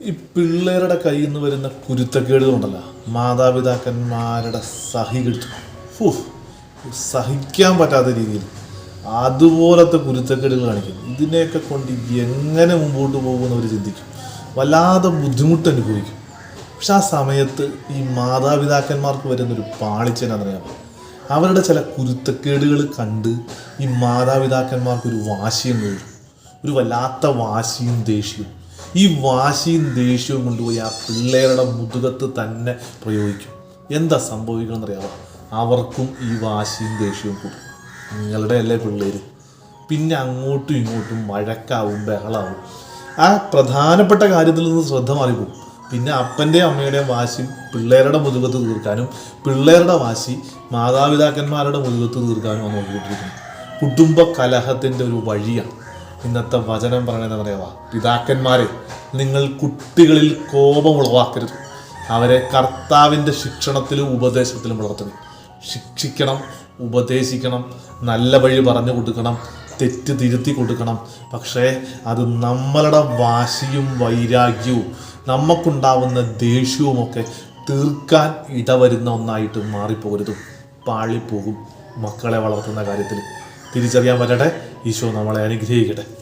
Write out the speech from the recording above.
ഈ പിള്ളേരുടെ കയ്യിൽ നിന്ന് വരുന്ന കുരുത്തക്കേടുകൊണ്ടല്ല മാതാപിതാക്കന്മാരുടെ സഹി കിട്ടും ഫു, സഹിക്കാൻ പറ്റാത്ത രീതിയിൽ അതുപോലത്തെ കുരുത്തക്കേടുകൾ കാണിക്കും. ഇതിനെയൊക്കെ കൊണ്ട് എങ്ങനെ മുമ്പോട്ട് പോകുമെന്ന് അവർ ചിന്തിക്കും? വല്ലാതെ ബുദ്ധിമുട്ട് അനുഭവിക്കും. പക്ഷെ ആ സമയത്ത് ഈ മാതാപിതാക്കന്മാർക്ക് വരുന്നൊരു പാളിച്ചെന്നറിയാമോ അവരുടെ ചില കുരുത്തക്കേടുകൾ കണ്ട് ഈ മാതാപിതാക്കന്മാർക്കൊരു വാശിയും വീഴും ഒരു വല്ലാത്ത വാശിയും ദേഷ്യവും. ഈ വാശിയും ദേഷ്യവും കൊണ്ടുപോയി ആ പിള്ളേരുടെ മുതുകത്ത് തന്നെ പ്രയോഗിക്കും. എന്താ സംഭവിക്കണമെന്നറിയാമോ അവർക്കും ഈ വാശിയും ദേഷ്യവും കൂടും. നിങ്ങളുടെ അല്ലേ പിള്ളേർ പിന്നെ അങ്ങോട്ടും ഇങ്ങോട്ടും വഴക്കാവും ബഹളാവും. ആ പ്രധാനപ്പെട്ട കാര്യത്തിൽ നിന്ന് ശ്രദ്ധ മാറിപ്പോകും. പിന്നെ അപ്പന്റെയും അമ്മയുടെയും വാശി പിള്ളേരുടെ മുതുകത്ത് തീർക്കാനും പിള്ളേരുടെ വാശി മാതാപിതാക്കന്മാരുടെ മുതുകത്ത് തീർക്കാനും ആണ് നോക്കിക്കൊണ്ടിരിക്കുന്നത്. കുടുംബ കലഹത്തിന്റെ ഒരു വഴിയാണ്. ഇന്നത്തെ വചനം പറയണത് പറയാ പിതാക്കന്മാരെ നിങ്ങൾ കുട്ടികളിൽ കോപം ഉളവാക്കരുത്. അവരെ കർത്താവിന്റെ ശിക്ഷണത്തിലും ഉപദേശത്തിലും വളർത്തണം. ശിക്ഷിക്കണം ഉപദേശിക്കണം നല്ല വഴി പറഞ്ഞു കൊടുക്കണം തെറ്റ് തിരുത്തി കൊടുക്കണം. പക്ഷേ അത് നമ്മളുടെ വാശിയും വൈരാഗ്യവും നമുക്കുണ്ടാവുന്ന ദേഷ്യവുമൊക്കെ തീർക്കാൻ ഇടവരുന്ന ഒന്നായിട്ട് മാറിപ്പോകരുതും. പാളിപ്പോകും മക്കളെ വളർത്തുന്ന കാര്യത്തിൽ തിരിച്ചറിയാൻ പറ്റട്ടെ. ഈശോ നമ്മളെ അനുഗ്രഹിക്കട്ടെ.